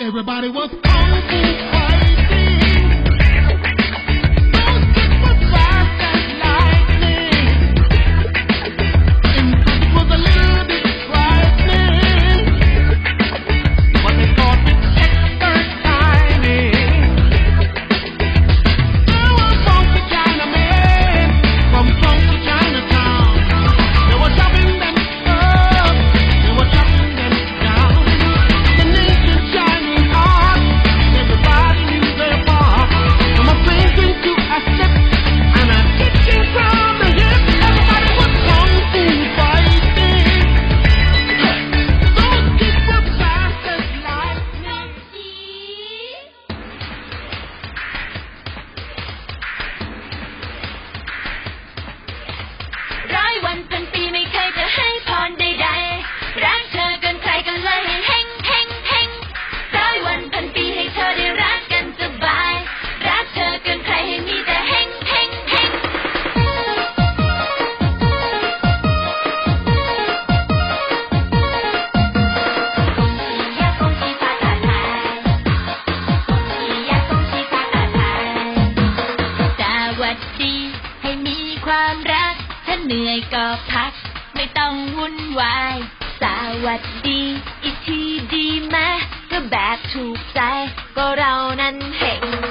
Everybody was kung. เหนื่อยก็พัก ไม่ต้องวุ่นวาย สวัสดี อีกทีดีไหมก็แบบถูกใจ ก็เรานั้นเห็น